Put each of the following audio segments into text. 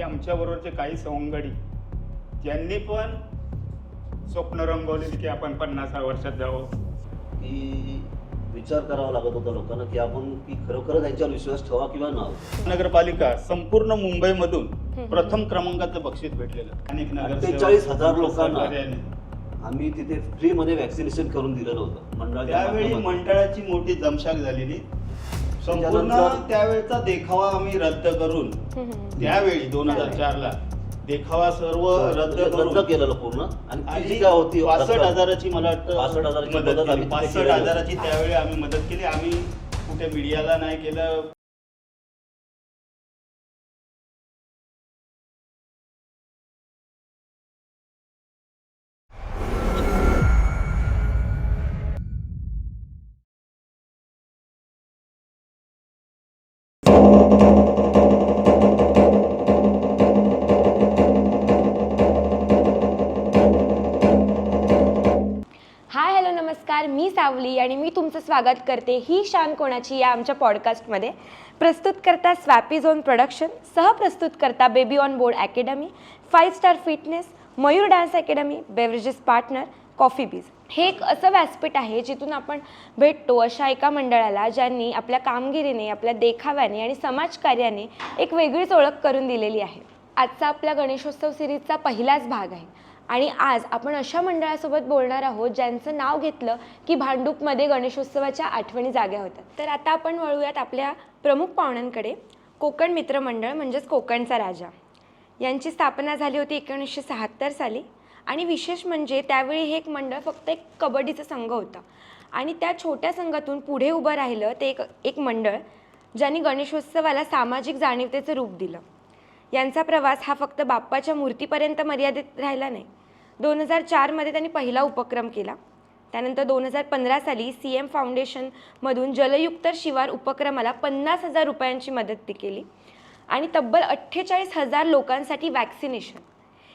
की आमच्याबरोबरचे काही सवंगडी ज्यांनी पण स्वप्न रंगवलेली की आपण पन्नासा वर्षात जावं. की विचार करावा लागत होता लोकांना की आपण की खरोखर त्यांच्यावर विश्वास ठेवा किंवा ना. नगरपालिका संपूर्ण मुंबईमधून प्रथम क्रमांकाचं बक्षीस भेटलेलं. अनेक नगरसेवक, 48,000 लोकांना. आम्ही तिथे फ्रीमध्ये वॅक्सिनेशन करून दिलेलं होतं. मंडळाच्या त्यावेळी. मंडळाची मोठी जमशाक झालेली. संपूर्ण त्यावेळेचा देखावा आम्ही रद्द करून त्यावेळी दोन हजार चार ला देखावा सर्व रद्द रद्द करून केलेलं पूर्ण. आणि ती जी आणि काय होती पासष्ट हजाराची मला वाटतं 65,000ची मदत मदत केली. आम्ही पासष्ट. हजाराची त्यावेळी आम्ही मदत केली. आम्ही कुठे मीडियाला नाही केलं. नमस्कार मी सावली आणि मी तुमचं स्वागत करते ही शान कोणाची या आमच्या पॉडकास्टमध्ये प्रस्तुत करता स्वॅपी झोन प्रोडक्शन सहप्रस्तुत करता baby on board academy five star fitness Mayur dance academy beverages partner coffee beans हे एक असं व्यासपीठ आहे जिथून आपण भेटतो अशा एका मंडळाला ज्यांनी आपल्या कामगिरीने आपल्या देखाव्याने आणि समाजकार्याने एक वेगळीच ओळख करून दिलेली आहे. आजचा आपला गणेशोत्सव सिरीजचा पहिलाच भाग आहे. आणि आज आपण अशा मंडळासोबत बोलणार आहोत ज्यांचं नाव घेतलं की भांडूपमध्ये गणेशोत्सवाच्या आठवणी जाग्या होतात. तर आता आपण वळूयात आपल्या प्रमुख पाहुण्यांकडे. कोकण मित्रमंडळ म्हणजेच कोकणचा राजा. यांची स्थापना झाली होती एकोणीसशे शहात्तर साली. आणि विशेष म्हणजे त्यावेळी हे एक मंडळ फक्त एक कबड्डीचा संघ होता. आणि त्या छोट्या संघातून पुढे उभं राहिलं ते एक एक मंडळ ज्यांनी गणेशोत्सवाला सामाजिक जाणीवतेचं रूप दिलं. यांचा प्रवास हा फक्त बाप्पाच्या मूर्तीपर्यंत मर्यादित राहिला नाही. दोन हजार चारमध्ये त्यांनी पहिला उपक्रम केला. त्यानंतर दोन हजार पंधरा साली सी एम फाउंडेशनमधून जलयुक्त शिवार उपक्रमाला पन्नास हजार रुपयांची मदत ती केली. आणि तब्बल अठ्ठेचाळीस हजार लोकांसाठी वॅक्सिनेशन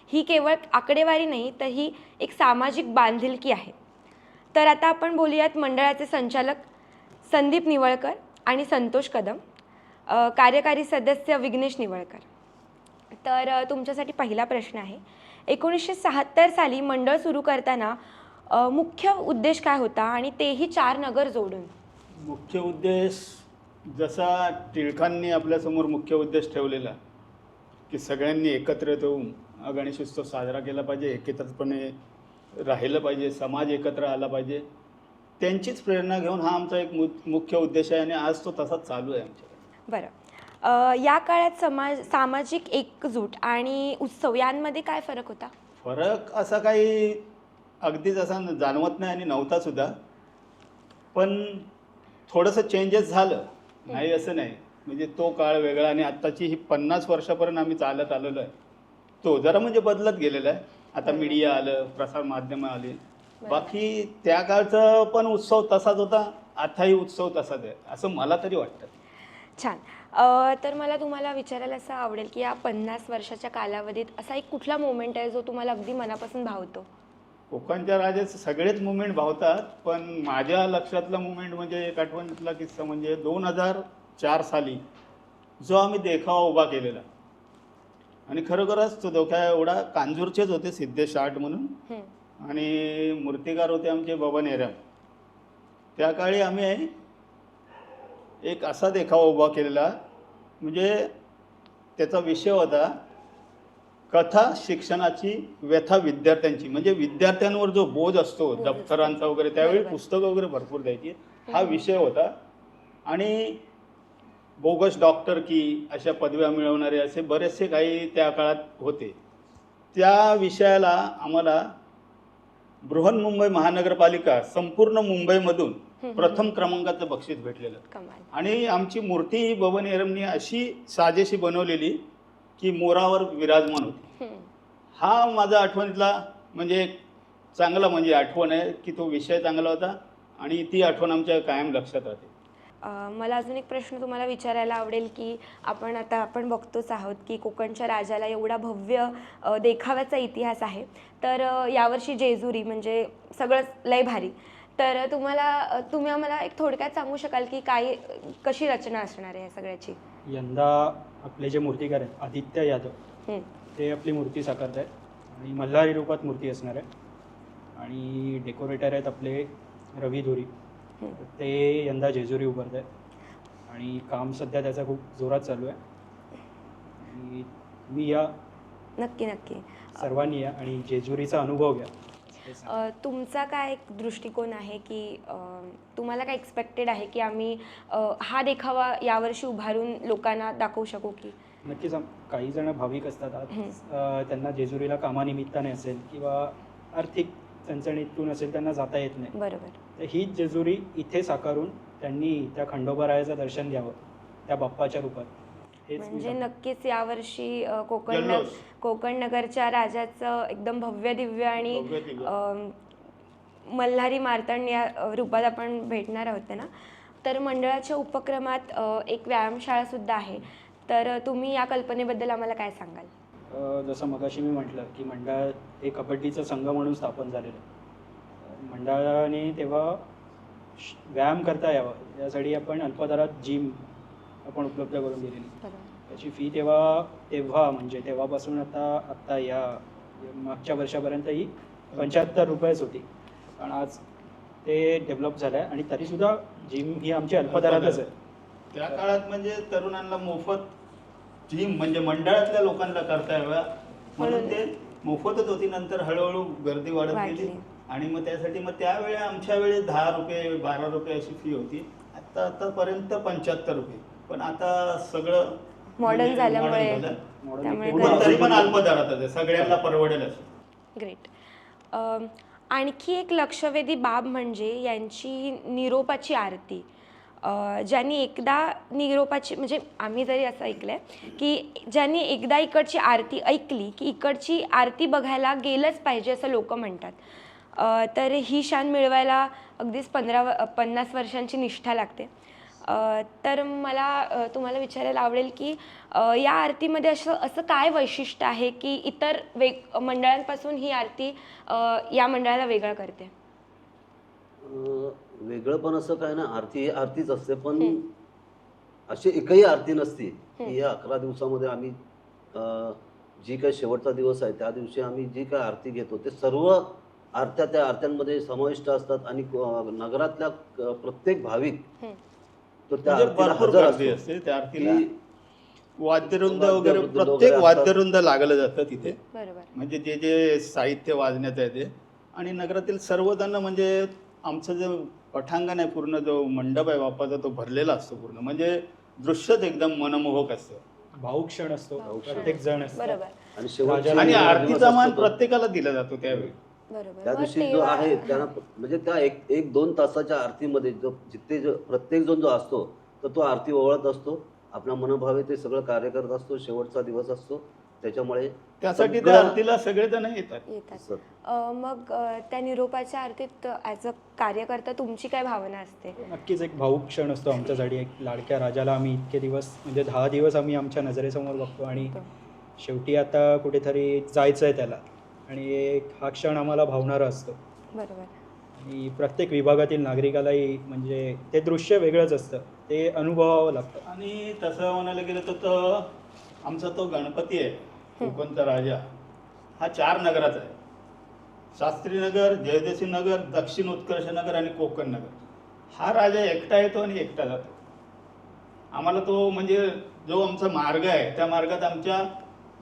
ही केवळ आकडेवारी नाही तर ही एक सामाजिक बांधिलकी आहे. तर आता आपण बोलूयात मंडळाचे संचालक संदीप निवळकर आणि संतोष कदम कार्यकारी सदस्य विघ्नेश निवळकर. तर तुमच्यासाठी पहिला प्रश्न आहे एकोणीसशे शहात्तर साली मंडळ सुरू करताना मुख्य उद्देश काय होता आणि तेही चार नगर जोडून? मुख्य उद्देश जसा टिळकांनी आपल्यासमोर मुख्य उद्देश ठेवलेला की सगळ्यांनी एकत्रित होऊन हा गणेशोत्सव साजरा केला पाहिजे एकत्रितपणे राहिलं पाहिजे समाज एकत्र आला पाहिजे त्यांचीच प्रेरणा घेऊन हा आमचा एक मुख्य उद्देश आहे आणि आज तो तसाच चालू आहे आमच्याकडे. बरं. या काळात समाज सामाजिक एकजूट आणि उत्सव यांमध्ये काय फरक होता? फरक असा काही अगदीच असा जाणवत नाही आणि नव्हता सुद्धा. पण थोडंसं चेंजेस झालं. नाही असं नाही. म्हणजे तो काळ वेगळा आणि आत्ताची ही पन्नास वर्षापर्यंत आम्ही चालत आलेलो आहे. तो जरा म्हणजे बदलत गेलेला आहे. आता मीडिया आलं प्रसार माध्यमं आली. बाकी त्या काळचा पण उत्सव तसाच होता. आताही उत्सव तसाच आहे. असं मला तरी वाटतं. छान. तर मला तुम्हाला विचारायला असं आवडेल की या पन्नास वर्षाच्या कालावधीत असा एक कुठला मोमेंट आहे जो तुम्हाला अगदी मनापासून भावतो? कोकणच्या राजाचे सगळेच मुवमेंट भावतात पण माझ्या लक्षातला मुवमेंट म्हणजे एक आठवणीतला किस्सा म्हणजे दोन हजार चार साली जो आम्ही देखावा उभा केलेला. आणि खरोखरच तो धोका एवढा कांजूरचेच होते सिद्धेश आर्ट म्हणून. हं. आणि मूर्तिकार होते आमचे बबन एरम त्या काळी आम्ही एक असा देखावा उभा केलेला म्हणजे त्याचा विषय होता कथा शिक्षणाची व्यथा विद्यार्थ्यांची. म्हणजे विद्यार्थ्यांवर जो बोज असतो दप्तरांचा वगैरे त्यावेळी. पुस्तकं वगैरे भरपूर द्यायची. हा विषय होता. आणि बोगस डॉक्टर की अशा पदव्या मिळवणारे असे बरेचसे काही त्या काळात होते. त्या विषयाला आम्हाला बृहन्मुंबई महानगरपालिका संपूर्ण मुंबईमधून प्रथम क्रमांकाचं बक्षीस भेटलेलं. कमाल. आणि आमची मूर्ती ही बबन एरमनी अशी साजेशी बनवलेली की मोरावर विराजमान होती. हं. हा माझा आठवणीतला म्हणजे एक चांगला म्हणजे आठवण आहे की तो विषय चांगला होता आणि ती आठवण आमच्या कायम लक्षात राहते. अ, मला अजून एक प्रश्न तुम्हाला विचारायला आवडेल की आपण आता आपण बघतोच आहोत की कोकणच्या राजाला एवढा भव्य अ, देखाव्याचा इतिहास आहे. तर अ, यावर्षी जेजुरी म्हणजे सगळंच लय भारी. तर तुम्हाला तुम्ही आम्हाला एक थोडक्यात सांगू शकाल की काय कशी रचना असणार आहे या सगळ्याची? यंदा आपले जे मूर्तिकार आहेत आदित्य यादव. ते आपली मूर्ती साकारत आहेत. आणि मल्हारी रूपात मूर्ती असणार आहे. आणि डेकोरेटर आहेत आपले रवी धुरी. ते यंदा जेजुरी उभारत आहेत. आणि काम सध्या त्याचं खूप जोरात चालू आहे. आणि मी या. नक्की नक्की. सर्वांनी या आणि जेजुरीचा अनुभव घ्या. तुमचा काय एक दृष्टिकोन आहे की तुम्हाला काय एक्सपेक्टेड आहे की आम्ही हा देखावा यावर्षी उभारून लोकांना दाखवू शकू की? नक्कीच काही जण भाविक असतात त्यांना जेजुरीला कामानिमित्ताने असेल किंवा आर्थिक चणचणीतून असेल त्यांना जाता येत नाही. बरोबर. तर हीच जेजुरी इथे साकारून त्यांनी त्या खंडोबारायाचं दर्शन घ्यावं त्या बाप्पाच्या रूपात. म्हणजे. नक्कीच यावर्षी कोकण. कोकण नगरच्या राजाचं एकदम भव्य दिव्य आणि मल्हारी मार्तंड या रूपात आपण भेटणार आहोत ना तर मंडळाच्या उपक्रमात एक व्यायामशाळा सुद्धा आहे. तर तुम्ही या कल्पनेबद्दल आम्हाला काय सांगाल? जसं मगाशी मी म्हटलं की मंडळ हे कबड्डीचा संघ म्हणून स्थापन झालेलं मंडळाने तेव्हा व्यायाम करता यावा. यासाठी आपण अल्पदरात जिम आपण उपलब्ध करून दिलेली. त्याची फी तेव्हा तेव्हा म्हणजे तेव्हापासून आता आत्ता या मागच्या वर्षापर्यंत ही पंच्याहत्तर रुपयेच होती. पण आज ते डेव्हलप झालं आहे आणि तरीसुद्धा जिम ही आमची अल्पदरातच आहे. त्या काळात म्हणजे तरुणांना मोफत जिम म्हणजे मंडळातल्या लोकांना करता याव्या म्हणून. ते मोफतच होती. नंतर हळूहळू गर्दी वाढत वाढली. गेली आणि मग त्यासाठी मग त्यावेळी आमच्या वेळी दहा रुपये बारा रुपये अशी फी होती. आता आतापर्यंत पंच्याहत्तर रुपये. पण आता सगळं Modern म्हणजे झाल्यामुळे modern झालं. Modern त्यामुळे खूप पण तरी पण गर्दी- अल्पदरातच आहे सगळ्यांना परवडेल असं. ग्रेट अम, आणखी एक लक्षवेधी बाब म्हणजे यांची निरोपाची आरती. अ, ज्यांनी एकदा निरोपाची म्हणजे आम्ही जरी असं ऐकलं आहे की ज्यांनी एकदा इकडची आरती ऐकली की इकडची आरती बघायला गेलंच पाहिजे असं लोक म्हणतात. अ, तर ही शान मिळवायला अगदीच पंधरा व पन्नास वर्षांची निष्ठा लागते. तर मला तुम्हाला विचारायला आवडेल की या आरतीमध्ये असं असं काय वैशिष्ट्य आहे की इतर वेग मंडळांपासून ही आरती या मंडळाला वेगळं करते? वेगळं पण असं काय ना आरती आरतीच असते पण अशी एकही आरती नसती की या अकरा दिवसामध्ये आम्ही जी काही शेवटचा दिवस आहे त्या दिवशी आम्ही जी काय आरती घेतो ते सर्व आरत्या त्या आरत्यांमध्ये समाविष्ट असतात आणि नगरातल्या प्रत्येक भाविक त्या म्हणजे आरतीला भरपूर हजर गर्दी असतो. असते त्या आरतीला. की वाद्यवृंद वाद्य- वगैरे प्रत्येक असतात. वाद्यवृंद लागलं जातं तिथे. बरोबर. म्हणजे जे जे साहित्य वाजण्याचं आहे ते आणि नगरातील सर्वजण म्हणजे आमचं जे पठांगण आहे पूर्ण जो मंडप आहे बाप्पाचा तो भरलेला असतो पूर्ण. म्हणजे दृश्यच एकदम मनमोहक असतं. भाऊक क्षण असतो. भाऊक क्षण. प्रत्येक जण असतो. बरोबर. आणि आणि आरतीचा मान. प्रत्येकाला दिला जातो त्यावेळी. त्या दिवशी जो आहे त्यांना म्हणजे त्या एक एक दोन तासाच्या आरतीमध्ये जो जिथे जो प्रत्येक जण जो असतो तर तो आरती ओवळत असतो. आपल्या मनोभावे ते सगळं कार्य करत असतो. शेवटचा दिवस असतो. त्याच्यामुळे त्यासाठी त्या सगळं- आरतीला सगळेजण येतात. येतात. मग त्या निरोपाच्या आरतीत ॲज अ कार्यकर्ता तुमची काय भावना असते? नक्कीच एक भाऊक क्षण असतो आमच्यासाठी. एक लाडक्या राजाला आम्ही इतके दिवस म्हणजे दहा दिवस आम्ही आमच्या नजरेसमोर बघतो आणि शेवटी आता कुठेतरी जायचं आहे त्याला. आणि एक हा क्षण आम्हाला भावणारा असतो. बरोबर. आणि प्रत्येक विभागातील नागरिकालाही म्हणजे ते दृश्य वेगळंच असतं. ते अनुभवावं लागतं. आणि तसं म्हणायला गेलं तर तो आमचा तो गणपती आहे कोकणचा राजा. हा चार नगराचा आहे. शास्त्रीनगर जयदेशी नगर दक्षिण उत्कर्ष नगर आणि कोकण नगर. हा राजा एकटा येतो आणि एकटा जातो. आम्हाला तो म्हणजे जो आमचा मार्ग आहे त्या मार्गात आमच्या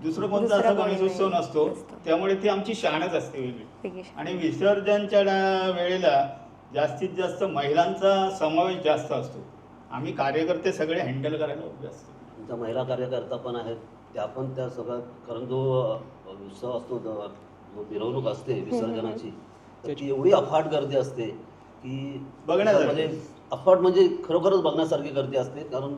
दुसरं कोणतं दुसरा असं कोणी गणेशोत्सव नाही. नसतो. नसतो. त्यामुळे ती आमची शाणच असते वेगळी. वेगळी आणि विसर्जनच्या डा- वेळेला जास्तीत जास्त महिलांचा समावेश जास्त असतो. आम्ही कार्यकर्ते सगळे हँडल करायला उभे असतो. आमच्या महिला कार्यकर्ता पण आहेत त्या पण त्या सगळं कारण जो अ, उत्सव असतो जो जो मिरवणूक असते विसर्जनाची तर ती एवढी अफाट गर्दी असते. की बघण्यासारखी. म्हणजे अफाट म्हणजे खरोखरच बघण्यासारखी गर्दी असते कारण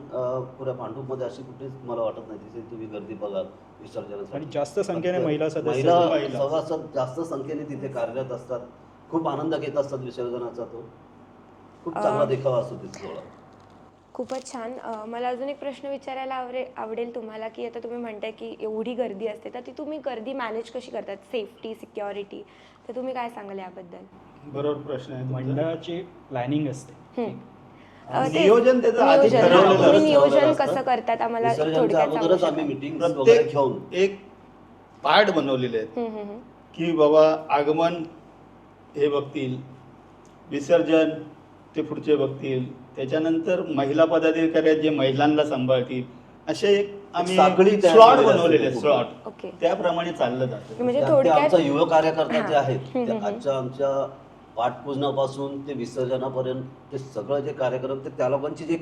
पुऱ्या भांडूपमध्ये अशी कुठेच मला वाटत नाही तिथे तुम्ही गर्दी बघा विसर्जनासाठी. आणि जास्त संख्येने महिला सदस्य महिला. सभासद जास्त संख्येने तिथे कार्यरत असतात. खूप आनंद घेत असतात विसर्जनाचा तो. खूप चांगला देखावा असतो तिथे सोहळा. खूपच छान. मला अजून एक प्रश्न विचारायला आवडे आवडेल तुम्हाला की आता तुम्ही म्हणताय की एवढी गर्दी असते तर ती तुम्ही गर्दी मॅनेज कशी करतात? सेफ्टी सिक्युरिटी तर तुम्ही काय सांगाल याबद्दल? बरोबर प्रश्न आहे तुमचा. मंडळाची प्लॅनिंग असते. अ, ते- नियोजन त्याचं आधी नियोजन, ठरवलेलं हा, असतं. तुम्ही नियोजन ठरवलेलं कसं. करतात आम्हाला विसर्जनच्या थोडक्यात सांगू अगोदरच आम्ही शकाल? मिटिंग वगैरे प्रत्येक घेऊन एक पार्ट बनवलेले आहेत हम्म, हम्म, हम्म. की बाबा आगमन हे बघतील विसर्जन ते पुढचे बघतील त्याच्यानंतर महिला पदाधिकारी आहेत जे महिलांना सांभाळतील असे एक आम्ही साखळी तयार स्लॉट केलेली असते बनवलेले पूर्ण. स्लॉट ओके त्याप्रमाणे चाललं जातं म्हणजे थोडक्यात आमचा युवा कार्यकर्ता जे. आहेत ते आजच्या आमच्या पाठपूजनापासून ते विसर्जनापर्यंत ते सगळं जे कार्यक्रम ते त्या लोकांची जे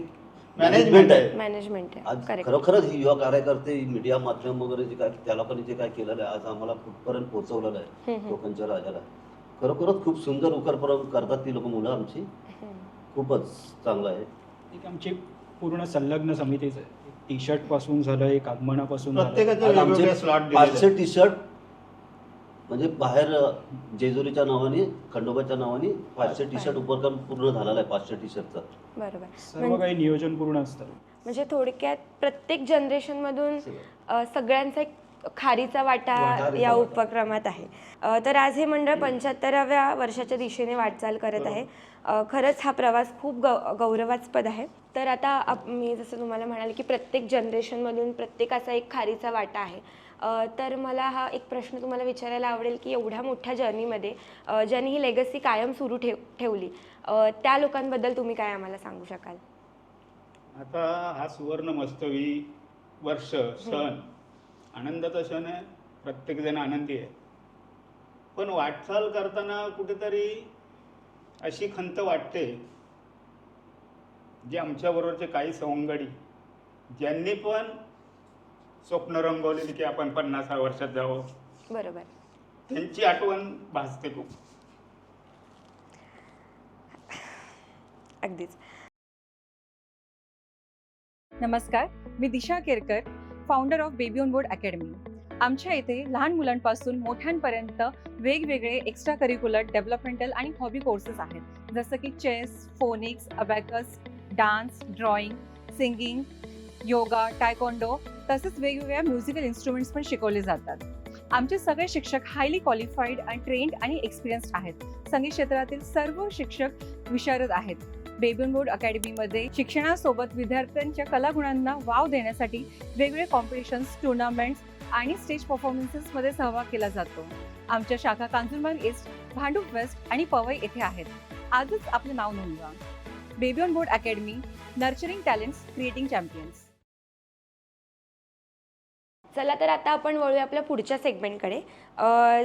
मॅनेजमेंट आहे. मॅनेजमेंट आहे. आज खरोखरच ही युवा कार्यकर्ते मीडिया माध्यम वगैरे जे काय त्या लोकांनी जे काय केलेलं आहे आज आम्हाला कुठपर्यंत पोहोचवलेलं आहे हम्म, हम्म. लोकांच्या राजाला. खरोखरच खूप सुंदर उकरपर्यंत करतात ती लोक मुलं आमची. खूपच चांगलं आहे. एक आमची पूर्ण संलग्न समितीच आहे. टी शर्टपासून झालं एक आगमनापासून झालं. प्रत्येकाचे आज आमचे वेगवेगळे स्लॉट पाचशे टी शर्ट म्हणजे बाहेर जेजुरीच्या नावाने खंडोबाच्या नावाने पाचशे टी शर्ट उपक्रम पूर्ण झालेला आहे पाचशे टी शर्टचा बरोबर. सर्व काही नियोजन पूर्ण असतं. म्हणजे थोडक्यात प्रत्येक जनरेशन मधून अ, सगळ्यांचा एक खारीचा वाटा या वाटा. उपक्रमात आहे. अ, तर आज हे मंडळ पंच्याहत्तराव्या वर्षाच्या दिशेने वाटचाल करत आहे. अ, खरंच हा प्रवास खूप गौ गौरवास्पद आहे. तर आता आप- मी जसं तुम्हाला म्हणाले की प्रत्येक जनरेशनमधून प्रत्येकाचा एक खारीचा वाटा आहे. तर मला हा एक प्रश्न तुम्हाला विचारायला आवडेल की एवढ्या मोठ्या जर्नीमध्ये ज्यांनी ही लेगसी कायम सुरू ठेव ठेवली त्या लोकांबद्दल तुम्ही काय आम्हाला सांगू शकाल? आता हा सुवर्ण मस्तवी वर्ष सण आनंदाचा क्षण आहे प्रत्येकजण आनंदी आहे. पण वाटचाल करताना कुठेतरी अशी खंत वाटते जे आमच्याबरोबरचे काही सवंगडी ज्यांनी पण स्वप्न रंगवलेली की आपण पन्नासा वर्षात जावं. बरोबर. त्यांची आठवण भासते खूप. अगदीच. नमस्कार मी Disha Kerkar founder of Baby On Board Academy आमच्या इथे लहान मुलांपासून मोठ्यांपर्यंत वेगवेगळे एक्स्ट्रा करिक्युलर डेव्हलपमेंटल आणि हॉबी कोर्सेस आहेत. जसं की chess phonics abacus dance drawing singing yoga taekwondo तसेच वेगवेगळ्या म्युझिकल इन्स्ट्रुमेंट्स पण शिकवले जातात. आमचे सगळे शिक्षक हायली क्वालिफाईड आणि ट्रेंड आणि एक्सपिरियन्स्ड आहेत. संगीत क्षेत्रातील सर्व शिक्षक विशारद आहेत. बेबी बोर्ड अकॅडमीमध्ये शिक्षणासोबत विद्यार्थ्यांच्या कलागुणांना वाव देण्यासाठी वेगवेगळे कॉम्पिटिशन्स टुर्नामेंट्स आणि स्टेज परफॉर्मन्सेसमध्ये सहभाग केला जातो. आमच्या शाखा कांजूरमार्ग ईस्ट भांडूप वेस्ट आणि पवई येथे आहेत. आजच आपले नाव नोंदवा. Baby on board academy nurturing talents creating champions चला तर आता आपण वळूया आपल्या पुढच्या सेगमेंटकडे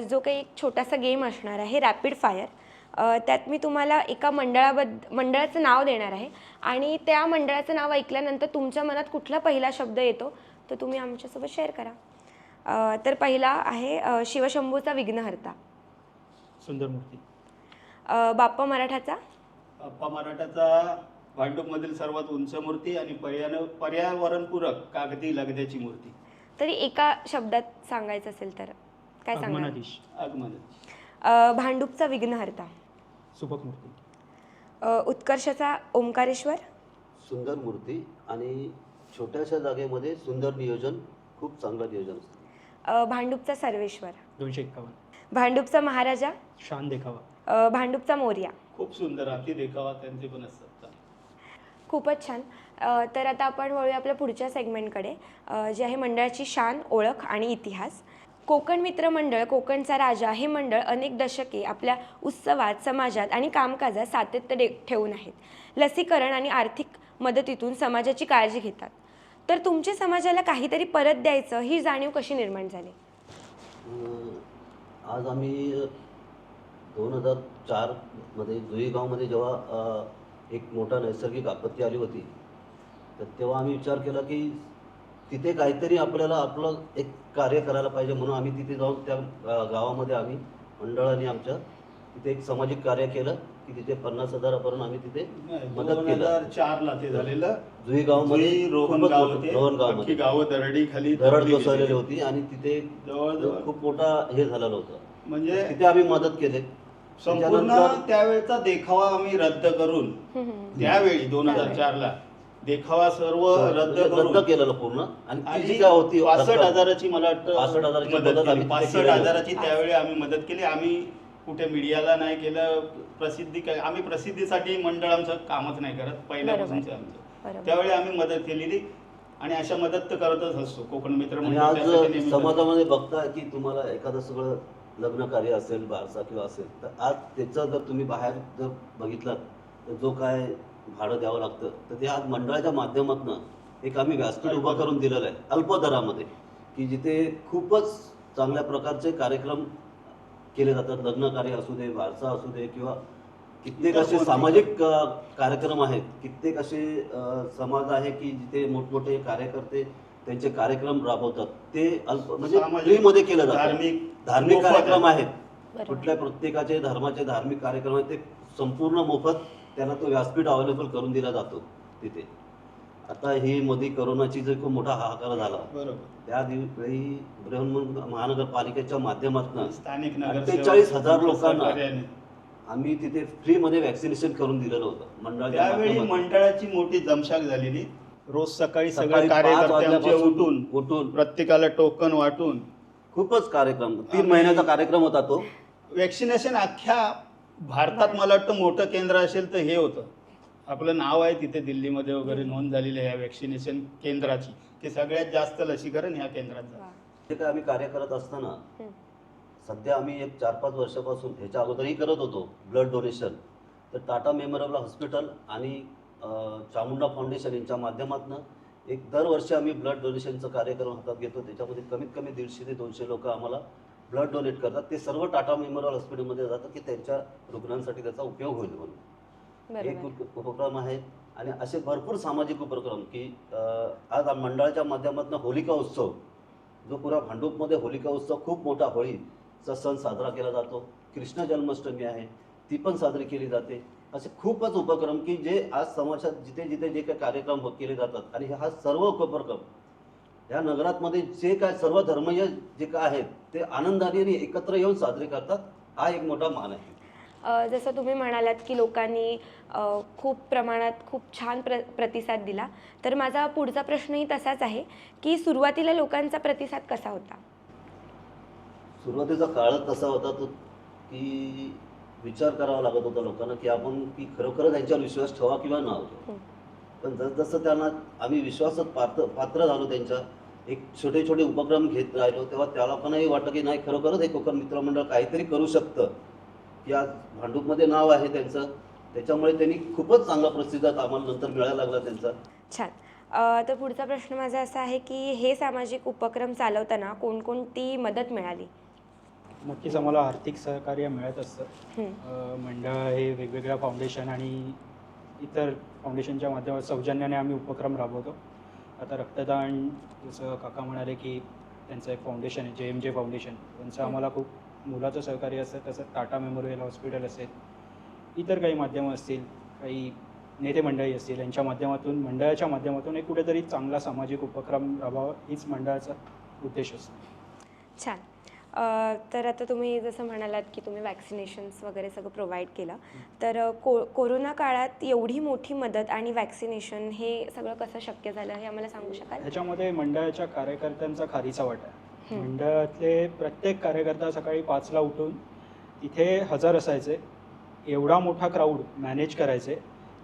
जो काही एक छोटासा गेम असणार आहे रॅपिड फायर त्यात मी तुम्हाला एका मंडळाबद्द मंडळाचं नाव देणार आहे. आणि त्या मंडळाचं नाव ऐकल्यानंतर तुमच्या मनात कुठला पहिला शब्द येतो तो तुम्ही आमच्यासोबत शेअर करा. तर पहिला आहे शिवशंभूचा विघ्नहर्ता. सुंदर मूर्ती बाप्पा मराठाचा. अप्पा मराठाचा भांडूपमधील सर्वात उंच मूर्ती आणि पर्यावरणपूरक कागदी लगद्याची मूर्ती. तरी एका शब्दात सांगायचं असेल तर काय सांगा आगमनाधीश आगमन भांडूपचा विघ्नहर्ता. सुपक मूर्ती अ, उत्कर्षाचा ओंकारेश्वर. सुंदर मूर्ती आणि छोट्याशा जागेमध्ये सुंदर नियोजन खूप चांगलं नियोजन असतं. अ, भांडूपचा सर्वेश्वर. दोनशे एक्कावन्न भांडूपचा महाराजा. शान देखावा. अ, भांडूपचा मोर्या. खूप सुंदर अति देखावा त्यांचे पण असतात. खूपच छान. तर आता आपण वळूया आपल्या पुढच्या सेगमेंटकडे जे आहे मंडळाची शान ओळख आणि इतिहास. कोकण मित्र मंडळ कोकणचा राजा हे मंडळ अनेक दशके आपल्या उत्सवात समाजात आणि कामकाजात सातत्य डे ठेवून आहेत. लसीकरण आणि आर्थिक मदतीतून समाजाची काळजी घेतात. तर तुमच्या समाजाला काहीतरी परत द्यायचं ही जाणीव कशी निर्माण झाली? आज आम्ही दोन हजार चारमध्ये जुईगावमध्ये जेव्हा एक मोठा नैसर्गिक आपत्ती आली होती तर तेव्हा आम्ही विचार केला की तिथे काहीतरी आपल्याला आपलं एक कार्य करायला पाहिजे म्हणून आम्ही तिथे जाऊन त्या गावामध्ये आम्ही मंडळाने आमच्या तिथे एक सामाजिक कार्य केलं की तिथे पन्नास हजारापर्यंत आम्ही तिथे मदत केलं. हजार चार ला ते झालेलं. जुई गावमध्ये रोहन गाव रोहन गावमध्ये. गावं दरडी खाली दरड कोसळलेली. होती आणि तिथे जवळजवळ. खूप मोठा हे झालेलं होतं. म्हणजे तिथे आम्ही मदत केले. संपूर्ण त्यावेळेचा देखावा आम्ही रद्द करून त्यावेळी दोन हजार चार ला देखावा सर्व रद्द म्हणजे करून. रद्द केलेलं पूर्ण. आणि ती जी काय होती पासष्ट रक्कम, हजाराची मला वाटतं 65 हजाराची मदत मदत केली. आम्ही पासष्ट. हजाराची त्यावेळी आम्ही मदत केली. आम्ही कुठे मीडियाला नाही केलं प्रसिद्धी काय आम्ही प्रसिद्धीसाठी मंडळ आमचं कामच नाही करत पहिल्यापासूनच आमचं. बरोबर त्यावेळी आम्ही मदत केलेली. आणि अशा मदत तर करतच असतो. कोकण मित्र आणि मंडळ आज त्यासाठी नेहमी करतो. समाजामध्ये बघता की तुम्हाला एखादं सगळं लग्न कार्य असेल बारसा किंवा असेल तर आज त्याचं जर तुम्ही बाहेर जर बघितलात तर जो काय भाडं द्यावं लागतं. तर ते आज मंडळाच्या माध्यमातून एक आम्ही व्यासपीठ उभं करून दिलेलं आहे. अल्प दरामध्ये की जिथे खूपच चांगल्या प्रकारचे कार्यक्रम केले जातात. लग्न कार्य असू दे बारसा असू दे किंवा कित्येक असे? सामाजिक कार्यक्रम आहेत. कित्येक असे समाज आहे की जिथे मोठमोठे कार्यकर्ते त्यांचे कार्यक्रम राबवतात. ते अल्प म्हणजे फ्रीमध्ये केलं जातं. धार्मिक धार्मिक कार्यक्रम आहे. आहेत. कुठल्या प्रत्येकाचे धर्माचे धार्मिक कार्यक्रम आहेत ते संपूर्ण मोफत त्यांना तो व्यासपीठ अवेलेबल करून दिला जातो तिथे. आता ही मध्ये करोनाची जो खूप मोठा हाहाकार झाला त्या दिवशी बृहन्मुंबई महानगरपालिकेच्या माध्यमातून स्थानिक नगरसेवक, 48,000 लोकांना. आम्ही तिथे फ्रीमध्ये वॅक्सिनेशन करून दिलेलं होतं मंडळाच्या. मंडळाची मोठी जमशाक झालेली. रोज सकाळी सगळे सकाळी कार्यकर्ते उठून उठून. प्रत्येकाला टोकन वाटून. खूपच कार्यक्रम तीन महिन्याचा कार्यक्रम होता तो. वॅक्सिनेशन अख्ख्या भारतात मला वाटतं मोठं केंद्र असेल तर हे होतं. आपलं नाव आहे तिथे दिल्लीमध्ये वगैरे नोंद झालेली आहे या वॅक्सिनेशन केंद्राची. की सगळ्यात जास्त लसीकरण ह्या केंद्रात. जे काय आम्ही कार्य करत असताना. सध्या आम्ही एक चार पाच वर्षापासून ह्याच्या अगोदरही करत होतो ब्लड डोनेशन तर टाटा मेमोरेबल हॉस्पिटल आणि चामुंडा फाउंडेशन यांच्या माध्यमातून एक दरवर्षी आम्ही ब्लड डोनेशनचं कार्यक्रम हातात घेतो. त्याच्यामध्ये कमीत कमी दीडशे ते दोनशे लोक आम्हाला ब्लड डोनेट करतात ते सर्व टाटा मेमोरियल हॉस्पिटलमध्ये जातात की त्यांच्या रुग्णांसाठी त्याचा उपयोग होईल म्हणून. एक उपक्रम आहेत आणि असे भरपूर सामाजिक उपक्रम की आज मंडळाच्या माध्यमातून होलिका उत्सव जो पुरा भांडूपमध्ये होलिका उत्सव खूप मोठा होळीचा सण साजरा केला जातो. कृष्ण जन्माष्टमी आहे ती पण साजरी केली जाते. असे खूपच उपक्रम की जे आज समाजात जिथे जिथे जे काही कार्यक्रम हो- केले जातात आणि हा सर्व उपक्रम या नगरातमध्ये जे काय सर्व धर्मीय जे काय आहेत ते आनंदाने एकत्र येऊन साजरे करतात हा एक मोठा मान आहे. जसं तुम्ही म्हणालात की लोकांनी खूप प्रमाणात खूप छान प्र प्रतिसाद दिला तर माझा पुढचा प्रश्नही तसाच आहे की सुरुवातीला लोकांचा प्रतिसाद कसा होता? सुरुवातीचा काळच तसा होता तो की विचार करावा लागत होता लोकांना की आपण की खरोखरच त्यांच्यावर विश्वास ठेवा किंवा ना हं. पण जसजसं त्यांना आम्ही विश्वासात पात्र पात्र झालो त्यांच्या एक छोटे छोटे उपक्रम घेत राहिलो तेव्हा त्या लोकांनाही वाटलं की नाही खरोखरच हे कोकण मित्रमंडळ काहीतरी करू शकतं. की आज भांडूपमध्ये नाव आहे त्यांचं. त्याच्यामुळे त्यांनी खूपच चांगला प्रतिसाद आम्हाला नंतर मिळायला लागला त्यांचा. छान. अ, तर पुढचा प्रश्न माझा असा आहे की हे सामाजिक उपक्रम चालवताना कोणकोणती मदत मिळाली? नक्कीच आम्हाला आर्थिक सहकार्य मिळत असतं. हं. मंडळ हे वेगवेगळ्या फाउंडेशन आणि इतर फाउंडेशनच्या माध्यमात सौजन्याने आम्ही उपक्रम राबवतो. आता रक्तदान जसं काका म्हणाले की त्यांचं एक फाउंडेशन आहे जे एम जे फाउंडेशन त्यांचं आम्हाला खूप मुलाचं सहकार्य असतं. तसंच टाटा मेमोरियल हॉस्पिटल असेल इतर काही माध्यमं असतील काही नेते मंडळी असतील यांच्या माध्यमातून मंडळाच्या माध्यमातून एक कुठेतरी चांगला सामाजिक उपक्रम राबवावा हीच मंडळाचा उद्देश असतो. छान. तर आता तुम्ही जसं म्हणालात की तुम्ही वॅक्सिनेशन्स वगैरे सगळं प्रोव्हाइड केलं. तर को कोरोना काळात एवढी मोठी मदत आणि वॅक्सिनेशन हे सगळं कसं शक्य झालं हे आम्हाला सांगू शकाल? ह्याच्यामध्ये मंडळाच्या कार्यकर्त्यांचा खारीचा वाटा आहे. मंडळातले प्रत्येक कार्यकर्ता सकाळी पाचला उठून तिथे हजर असायचे. एवढा मोठा क्राऊड मॅनेज करायचे.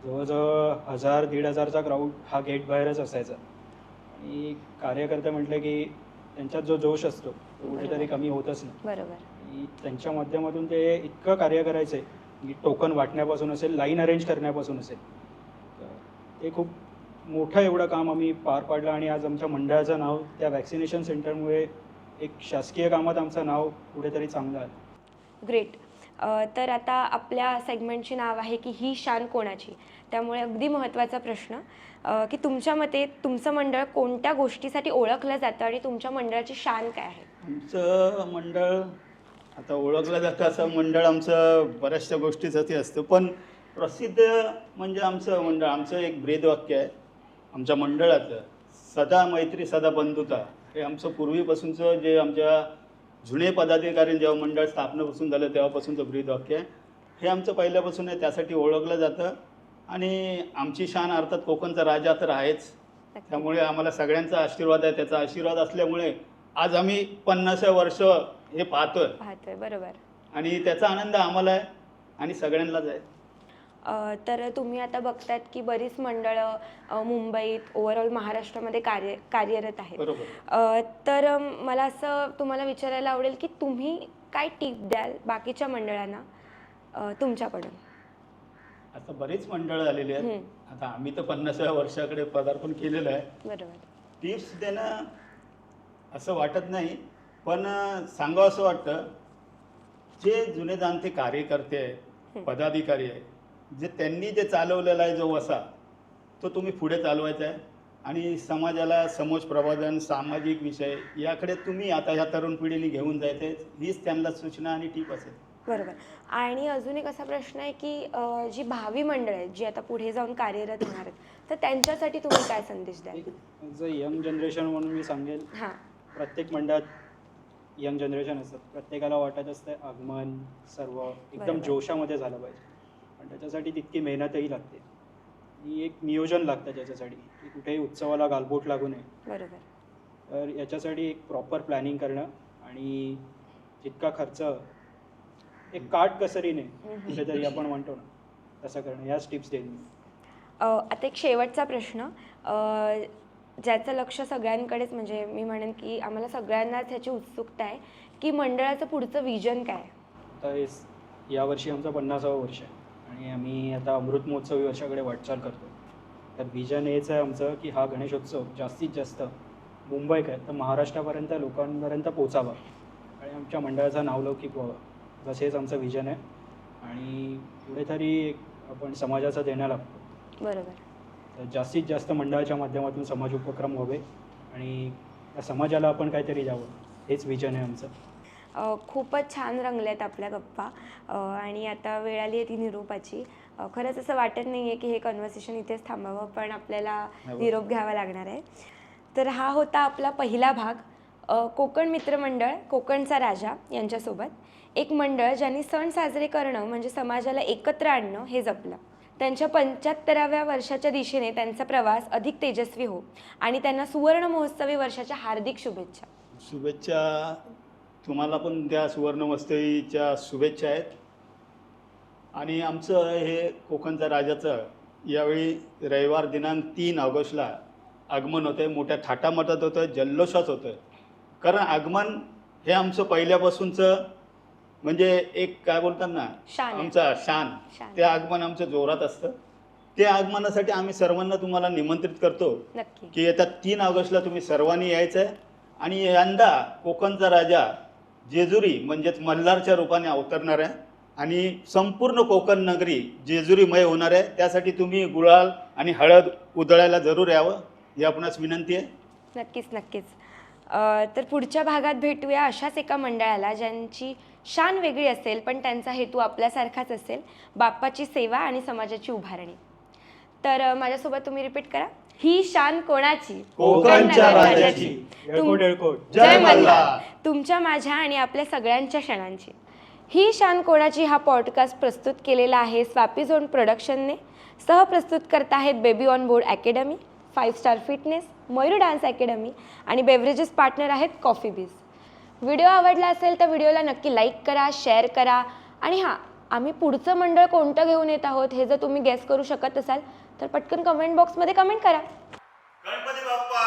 जवळजवळ हजार दीड हजारचा क्राऊड हा गेट बाहेरच असायचा. आणि कार्यकर्ते म्हटले की त्यांच्यात जो जोश असतो कुठेतरी कमी होतच नाही. बरोबर. त्यांच्या माध्यमातून ते इतकं कार्य करायचे की टोकन वाटण्यापासून असेल लाईन अरेंज करण्यापासून असेल. तर ते खूप मोठं एवढं काम आम्ही पार पाडलं आणि आज आमच्या मंडळाचं नाव त्या वॅक्सिनेशन सेंटरमुळे एक शासकीय कामात आमचं नाव कुठेतरी चांगलं आहे ग्रेट तर आता आपल्या सेगमेंटचे नाव आहे की ही शान कोणाची? त्यामुळे अगदी महत्त्वाचा प्रश्न. अ, की तुमच्या मते तुमचं मंडळ कोणत्या गोष्टीसाठी ओळखलं जातं आणि तुमच्या मंडळाची शान काय आहे? आमचं मंडळ आता ओळखलं जातं असं मंडळ आमचं बऱ्याचशा गोष्टीसाठी असतं पण प्रसिद्ध म्हणजे आमचं मंडळ आमचं एक ब्रेदवाक्य आहे. आमच्या मंडळाचं सदा मैत्री सदा बंधुता हे आमचं पूर्वीपासूनचं जे आमच्या जुने पदाधिकारी जेव्हा मंडळ स्थापनेपासून झालं तेव्हापासूनचं ब्रीदवाक्य आहे. हे आमचं पहिल्यापासून आहे त्यासाठी ओळखलं जातं. आणि आमची शान अर्थात कोकणचा राजा तर आहेच. त्यामुळे आम्हाला सगळ्यांचा आशीर्वाद आहे त्याचा आशीर्वाद असल्यामुळे आज आम्ही पन्नास वर्ष हे पाहतोय. पाहतोय बरोबर. आणि त्याचा आनंद आम्हाला आहे आणि सगळ्यांनाच आहे. अ, तर तुम्ही आता बघतायत की बरीच मंडळं अ, मुंबईत ओव्हरऑल महाराष्ट्रामध्ये कार्य कार्यरत आहेत. बरोबर. अ, तर अम, मला असं तुम्हाला विचारायला आवडेल की तुम्ही काय टीप द्याल बाकीच्या मंडळांना अ, तुमच्याकडून? आता बरीच मंडळं आलेली आहेत. हम्म. आता आम्ही तर पन्नासाव्या वर्षाकडे पदार्पण केलेलं आहे. बरोबर. टिप्स देणं असं वाटत नाही पण सांगावं असं वाटतं जे जुने जाणते कार्यकर्ते आहेत पदाधिकारी आहेत जे त्यांनी जे चालवलेला आहे जो वसा तो तुम्ही पुढे चालवायचा आहे आणि समाजाला समोज प्रबोधन सामाजिक विषय याकडे तुम्ही आता ह्या तरुण पिढीने घेऊन जायचे हीच त्यांना सूचना आणि टीप असेल. बरोबर. आणि अजून एक असा प्रश्न आहे की जी भावी मंडळ आहेत जी आता पुढे जाऊन कार्यरत होणार आहेत तर त्यांच्यासाठी तुम्ही काय संदेश द्याल? यंग जनरेशन म्हणून मी सांगेल हां. प्रत्येक मंडळात यंग जनरेशन असतात प्रत्येकाला वाटत असतं आगमन सर्व एकदम. जोशामध्ये झालं पाहिजे. पण त्याच्यासाठी तितकी मेहनतही लागते. आणि एक नियोजन लागतं त्याच्यासाठी. की कुठेही उत्सवाला गालबोट लागू नये. बरोबर. तर याच्यासाठी एक प्रॉपर प्लॅनिंग करणं आणि जितका खर्च एक काट कसरीने कुठेतरी आपण म्हणतो ना तसं करणं. याच टिप्स देईन मी. आता एक शेवटचा प्रश्न. ज्याचं लक्ष सगळ्यांकडेच म्हणजे मी म्हणेन की आम्हाला सगळ्यांनाच ह्याची उत्सुकता आहे की मंडळाचं पुढचं विजन काय? आता हे यावर्षी आमचं पन्नासावं वर्ष आहे आणि आम्ही आता अमृत महोत्सवी वर्षाकडे वाटचाल करतो तर विजन हेच आहे आमचं की हा गणेशोत्सव जास्तीत जास्त मुंबई काय तर महाराष्ट्रापर्यंत लोकांपर्यंत पोचावा आणि आमच्या मंडळाचं नावलौकिक व्हावं. बस हेच आमचं विजन आहे आणि पुढे तरी एक आपण समाजाचा देणं लागतो. बरोबर. जास्तीत जास्त मंडळाच्या माध्यमातून समाज उपक्रम व्हावे आणि त्या समाजाला आपण काहीतरी द्यावं हेच विजन आहे आमचं. खूपच छान रंगल्यात आपल्या गप्पा. आणि आता वेळ आली आहे ती निरोपाची. खरंच असं वाटत नाही आहे की हे कन्व्हर्सेशन इथेच थांबावं पण आपल्याला. निरोप घ्यावा लागणार आहे. तर हा होता आपला पहिला भाग. कोकण मित्रमंडळ कोकणचा राजा यांच्यासोबत. एक मंडळ ज्यांनी सण साजरे करणं म्हणजे समाजाला एकत्र आणणं हे जपलं. त्यांच्या पंच्याहत्तराव्या वर्षाच्या दिशेने त्यांचा प्रवास अधिक तेजस्वी हो. आणि त्यांना सुवर्ण महोत्सवी वर्षाच्या हार्दिक शुभेच्छा. शुभेच्छा तुम्हाला पण त्या सुवर्णमस्तईच्या शुभेच्छा आहेत. आणि आमचं हे कोकणच्या राजाचं यावेळी रविवार दिनांक तीन ऑगस्टला आगमन होतं मोठ्या थाटामाटात होतं जल्लोषात होतं आहे कारण आगमन हे आमचं पहिल्यापासूनचं म्हणजे एक काय बोलतात ना शान आहे. आमचा शान. शान. ते आगमन आमचं जोरात असतं. ते आगमनासाठी आम्ही सर्वांना तुम्हाला निमंत्रित करतो नक्की. की येत्या तीन ऑगस्टला तुम्ही सर्वांनी यायचं आहे आणि यंदा कोकणचा राजा जेजुरी म्हणजेच मल्हारच्या रूपाने अवतरणार आहे. आणि संपूर्ण कोकण नगरी जेजुरीमय होणार आहे. त्यासाठी तुम्ही गुळाल आणि हळद उधळायला जरूर यावं ही आपणास विनंती आहे. नक्कीच नक्कीच. तर पुढच्या भागात भेटूया अशाच एका मंडळाला ज्यांची शान वेगळी असेल पण त्यांचा हेतू आपल्यासारखाच असेल बाप्पाची सेवा आणि समाजाची उभारणी. तर माझ्यासोबत तुम्ही रिपीट करा. ही शान कोणाची? कोकणच्या कोकण राजाची. तुम- येळकोट येळकोट जय मल्हार. तुमच्या माझ्या आणि आपल्या सगळ्यांच्या क्षणांची. ही शान कोणाची? हा पॉडकास्ट प्रस्तुत केलेला आहे स्वापी झोन प्रोडक्शनने सहप्रस्तुत करत आहेत baby on board academy five star fitness Mayur dance academy आणि बेवरेजेस पार्टनर आहेत कॉफी बीज व्हिडिओ आवडला असेल तर व्हिडिओला नक्की लाईक करा शेअर करा. आणि हां आम्ही पुढचं मंडळ कोणतं घेऊन येत आहोत हे जर तुम्ही गेस करू शकत असाल तर पटकन कमेंट बॉक्समध्ये कमेंट करा. गणपती बाप्पा!